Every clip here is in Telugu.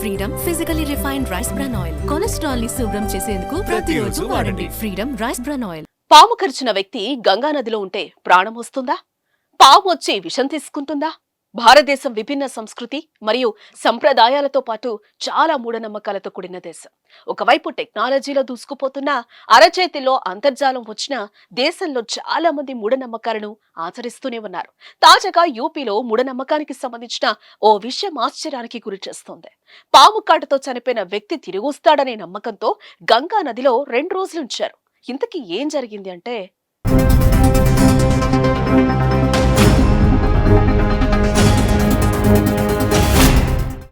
Freedom physically refined rice bran oil కొలెస్ట్రాల్ని శుభ్రం చేసేందుకు ప్రతిరోజు వాడండి. ఫ్రీడమ్ రైస్ బ్రాన్ ఆయిల్ పాము కరిచిన వ్యక్తి గంగా నదిలో ఉంటే ప్రాణం వస్తుందా? పాము వచ్చి విషం తీసుకుంటుందా? భారతదేశం విభిన్న సంస్కృతి మరియు సంప్రదాయాలతో పాటు చాలా మూఢనమ్మకాలతో కూడిన దేశం. ఒకవైపు టెక్నాలజీలో దూసుకుపోతున్న అరచేతిలో అంతర్జాలం వచ్చిన దేశంలో చాలా మంది మూఢనమ్మకాలను ఆచరిస్తూనే ఉన్నారు. తాజాగా యూపీలో మూఢనమ్మకానికి సంబంధించిన ఓ విషయం ఆశ్చర్యానికి గురి చేస్తోంది. పాము కాటుతో చనిపోయిన వ్యక్తి తిరిగొస్తాడనే నమ్మకంతో గంగా నదిలో రెండు రోజులు ఉంచారు. ఇంతకీ ఏం జరిగింది అంటే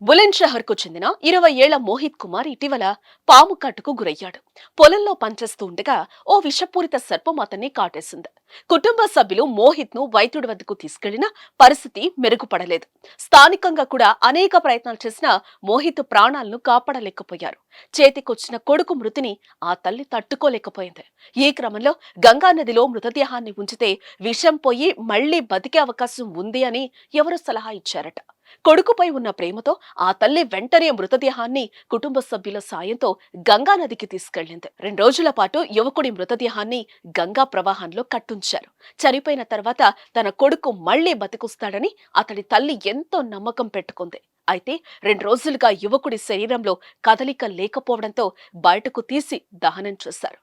బులంద్కు చెందిన ఇరవై ఏళ్ళ మోహిత్ కుమార్ ఇటీవల పాము కాటుకు గురయ్యాడు. పొలంలో పనిచేస్తూ ఉండగా ఓ విషపూరిత సర్పం అతన్ని కాటేసింది. కుటుంబ సభ్యులు మోహిత్ను వైద్యుడి వద్దకు తీసుకెళ్ళిన పరిస్థితి మెరుగుపడలేదు. స్థానికంగా కూడా అనేక ప్రయత్నాలు చేసినా మోహిత్ ప్రాణాలను కాపాడలేకపోయారు. చేతికొచ్చిన కొడుకు మృతిని ఆ తల్లి తట్టుకోలేకపోయింది. ఈ క్రమంలో గంగా నదిలో మృతదేహాన్ని ఉంచితే విషం పోయి మళ్ళీ బతికే అవకాశం ఉంది అని ఎవరో సలహా ఇచ్చారట. కొడుకుపై ఉన్న ప్రేమతో ఆ తల్లి వెంటనే మృతదేహాన్ని కుటుంబ సభ్యుల సాయంతో గంగా నదికి తీసుకెళ్ళింది రెండు రోజుల పాటు యువకుడి మృతదేహాన్ని గంగా ప్రవాహంలో కట్టుంచారు. చనిపోయిన తర్వాత తన కొడుకు మళ్ళీ బతికొస్తాడని అతడి తల్లి ఎంతో నమ్మకం పెట్టుకుంది. అయితే రెండు రోజులుగా యువకుడి శరీరంలో కదలిక లేకపోవడంతో బయటకు తీసి దహనం చేశారు.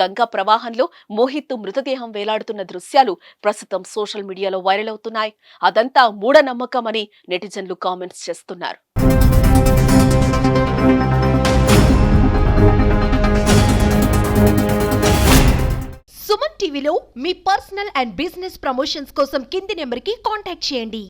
గంగా ప్రవాహంలో మోహిత్ మృతదేహం వేలాడుతున్న దృశ్యాలు ప్రస్తుతం సోషల్ మీడియాలో వైరల్ అవుతున్నాయి. అదంతా మూఢనమ్మకమని నెటిజన్లు కామెంట్స్ చేస్తున్నారు. సుమన్ టీవీలో మీ పర్సనల్ అండ్ బిజినెస్ ప్రమోషన్స్ కోసం కింది నెంబర్కి కాంటాక్ట్ చేయండి.